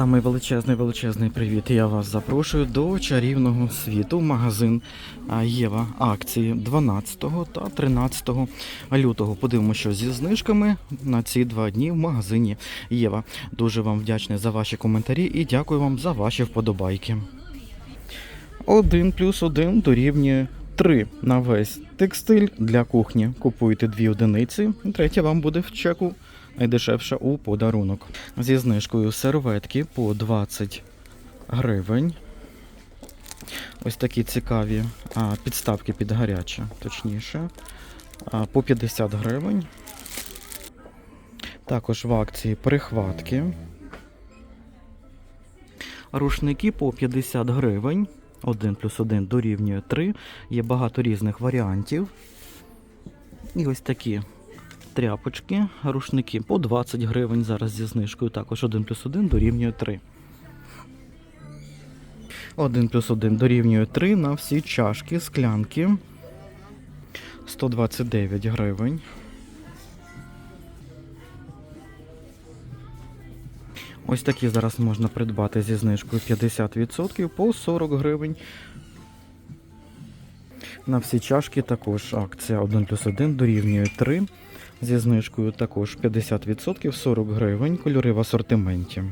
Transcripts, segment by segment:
Самий величезний величезний привіт. Я вас запрошую до чарівного світу. Магазин Єва акції 12 та 13 лютого. Подивимося, що зі знижками на ці два дні в магазині Єва. Дуже вам вдячний за ваші коментарі і дякую вам за ваші вподобайки. 1 плюс 1 дорівнює 3 на весь текстиль для кухні. Купуйте дві одиниці, третя вам буде в чеку найдешевша у подарунок. Зі знижкою серветки по 20 гривень. Ось такі цікаві а, підставки під гаряче, точніше. А, по 50 гривень. Також в акції прихватки. Рушники по 50 гривень. 1 плюс 1 дорівнює 3. Є багато різних варіантів. І ось такі тряпочки, рушники по 20 гривень зараз зі знижкою. Також 1 плюс 1 дорівнює 3. 1 плюс 1 дорівнює 3 на всі чашки, склянки. 129 гривень. Ось такі зараз можна придбати зі знижкою 50% по 40 гривень. На всі чашки також акція 1 плюс 1 дорівнює 3. Зі знижкою також 50% 40 гривень. Кольори в асортименті.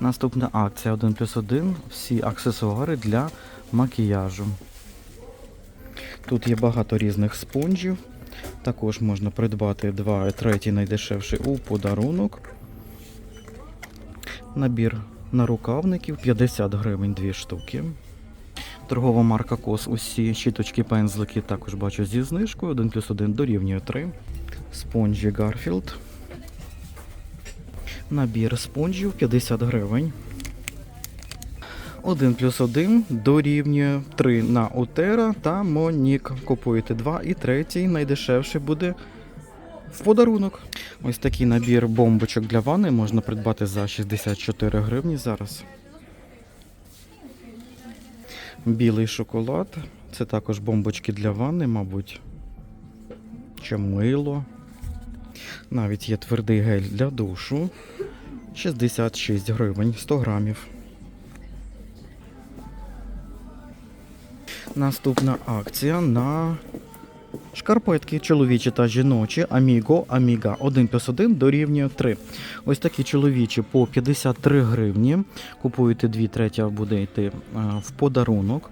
Наступна акція 1 плюс 1. Всі аксесуари для макіяжу. Тут є багато різних спонжів. Також можна придбати 2 і 3 найдешевший у подарунок. Набір нарукавників 50 гривень 2 штуки. Торгова марка Кос. Усі щіточки, пензлики також бачу зі знижкою. 1 плюс 1 дорівнює 3. Спонжі Гарфілд. Набір спонжів 50 гривень. 1 плюс 1 дорівнює 3 на Утера та Монік. Купуєте 2 і третій найдешевший буде в подарунок. Ось такий набір бомбочок для ванни можна придбати за 64 гривні зараз. Білий шоколад. Це також бомбочки для ванни, мабуть. Чи мило. Навіть є твердий гель для душу. 66 гривень 100 грамів. Наступна акція на шкарпетки чоловічі та жіночі Amigo Amiga 1 плюс 1 дорівнює 3. Ось такі чоловічі по 53 гривні. Купуєте 2, третя буде йти е, в подарунок.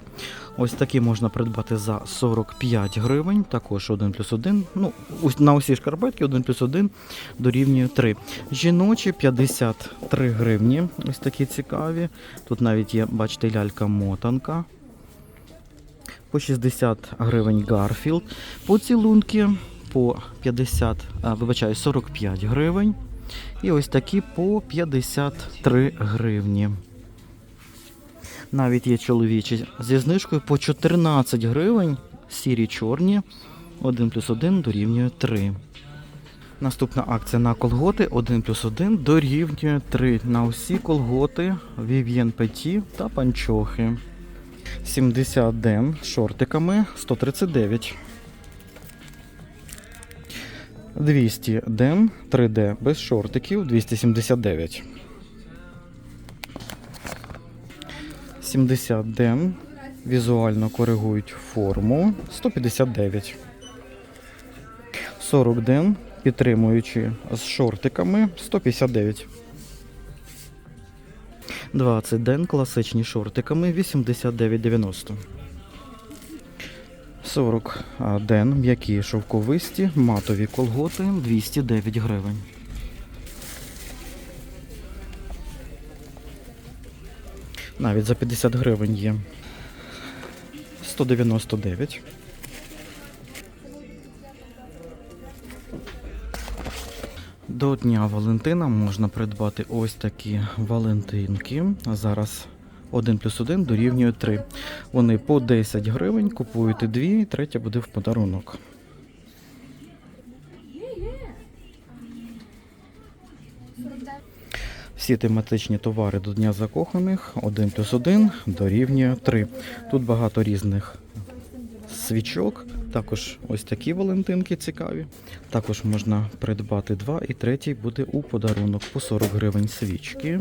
Ось такі можна придбати за 45 гривень. Також 1 плюс 1. Ну, на усі шкарпетки 1 плюс 1 дорівнює 3. Жіночі 53 гривні. Ось такі цікаві. Тут навіть є, бачите, лялька-мотанка. По 60 гривень Гарфілд. Поцілунки по 50, а, вибачаю, 45 гривень. І ось такі по 53 гривні. Навіть є чоловічі зі знижкою по 14 гривень, сірі чорні. 1 плюс 1 дорівнює 3. Наступна акція на колготи 1 плюс 1 дорівнює 3. На усі колготи Vivien Petit та панчохи. 70 ден з шортиками 139. 200 ден 3D без шортиків 279. 70 ден візуально коригують форму 159. 40 ден підтримуючи з шортиками 159. 20 ден класичні шортиками 89,90. 40 а, ден м'які шовковисті матові колготи 209 гривень. Навіть за 50 гривень є. 199. До Дня Валентина можна придбати ось такі валентинки. Зараз 1 плюс 1 дорівнює 3. Вони по 10 гривень, купуєте дві, третя буде в подарунок. Всі тематичні товари до Дня закоханих 1 плюс 1 дорівнює 3. Тут багато різних свічок, також ось такі валентинки цікаві. Також можна придбати два, і третій буде у подарунок по 40 гривень свічки.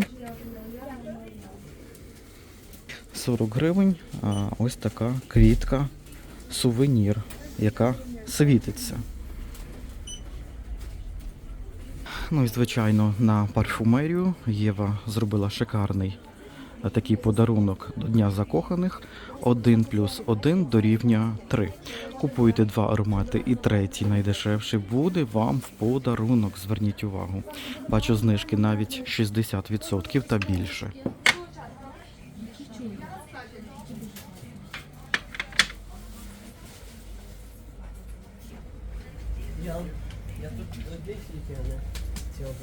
40 гривень, ось така квітка, сувенір, яка світиться. Ну і звичайно, на парфумерію Єва зробила шикарний е, такий подарунок до Дня закоханих. 1 плюс 1 дорівнює 3. Купуєте два аромати і третій найдешевший буде вам в подарунок. Зверніть увагу. Бачу знижки навіть 60% та більше. Я, я тут десять, але цього.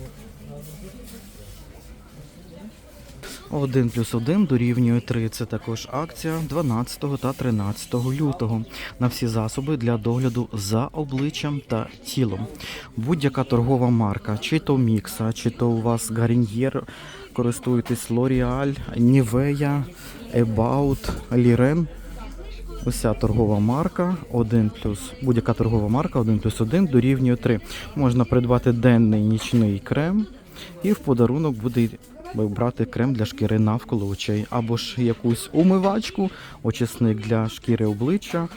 1 плюс 1 дорівнює 3. Це також акція 12 та 13 лютого на всі засоби для догляду за обличчям та тілом. Будь-яка торгова марка, чи то Мікса, чи то у вас Гарін'єр, користуєтесь L'Oreal, Nivea, About, Liren. Уся торгова марка 1 плюс будь-яка торгова марка 1 плюс 1 дорівнює 3. Можна придбати денний нічний крем і в подарунок буде брати крем для шкіри навколо очей або ж якусь умивачку, очисник для шкіри обличчя.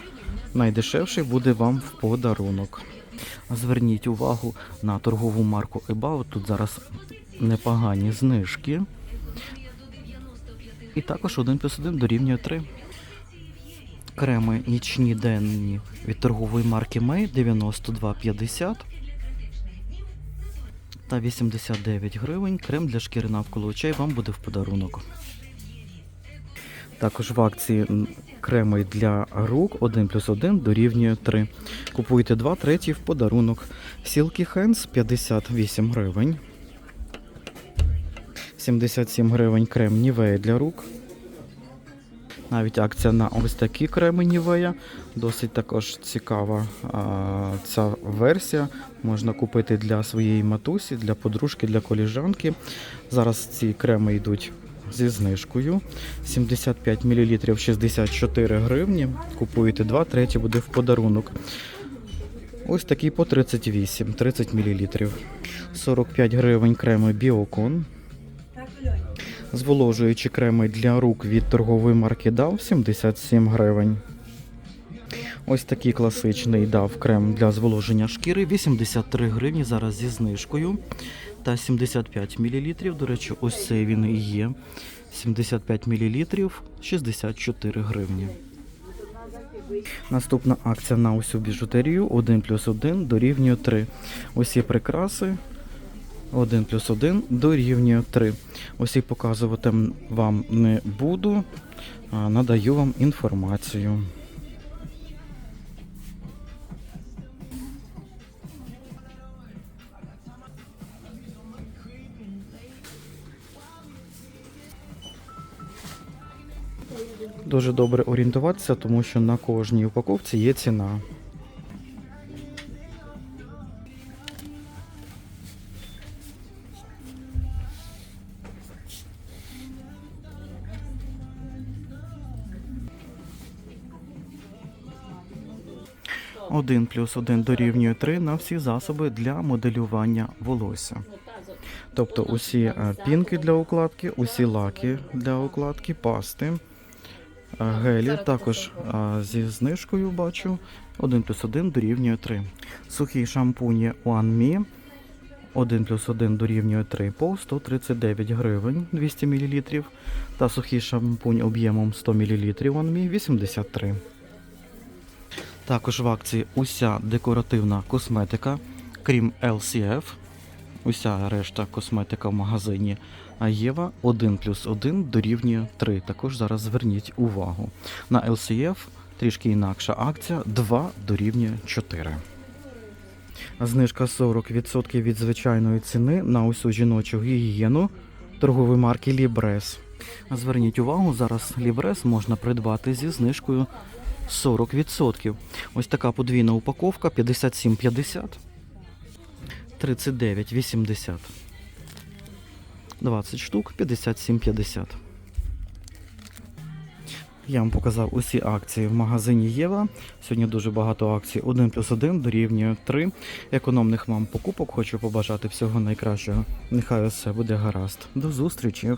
Найдешевший буде вам в подарунок. Зверніть увагу на торгову марку About. Тут зараз непогані знижки. І також 1 плюс 1 дорівнює 3. Креми нічні денні від торгової марки May 92,50 та 89 гривень. Крем для шкіри навколо очей вам буде в подарунок. Також в акції креми для рук 1 плюс 1 дорівнює 3. Купуйте 2, третій в подарунок. Сілки Hands 58 гривень. 77 гривень крем Нівея для рук. Навіть акція на ось такі креми Нівея. Досить також цікава а, ця версія. Можна купити для своєї матусі, для подружки, для коліжанки. Зараз ці креми йдуть зі знижкою. 75 мл 64 гривні. Купуєте 2, третій буде в подарунок. Ось такий по 38, 30 мл. 45 гривень креми Біокон. Зволожуючі креми для рук від торгової марки DAW 77 гривень. Ось такий класичний DAW крем для зволоження шкіри 83 гривні зараз зі знижкою. Та 75 мл. До речі, ось цей він і є. 75 мл 64 гривні. Наступна акція на усю біжутерію 1 плюс 1 дорівнює 3. Усі прикраси 1 плюс 1 дорівнює 3. Усі показувати вам не буду, а надаю вам інформацію. Дуже добре орієнтуватися, тому що на кожній упаковці є ціна. Один плюс один дорівнює 3 на всі засоби для моделювання волосся. Тобто усі е, пінки для укладки, усі лаки для укладки, пасти, е, гелі також е, зі знижкою бачу. 1 плюс 1 дорівнює 3. Сухі шампуні One Me 1 плюс 1 дорівнює 3 по 139 гривень 200 мл. Та сухий шампунь об'ємом 100 мл One Me 83. Також в акції уся декоративна косметика, крім LCF. Уся решта косметика в магазині Єва 1 плюс 1 дорівнює 3. Також зараз зверніть увагу. На LCF трішки інакша акція 2 дорівнює 4. Знижка 40% від звичайної ціни на усю жіночу гігієну торгової марки Лібрес. Зверніть увагу, зараз Лібрес можна придбати зі знижкою 40%. Ось така подвійна упаковка 57,50, 39,80. 20 штук 57,50. Я вам показав усі акції в магазині Єва. Сьогодні дуже багато акцій. 1 плюс 1 дорівнює 3. Економних вам покупок хочу побажати всього найкращого. Нехай усе буде гаразд. До зустрічі!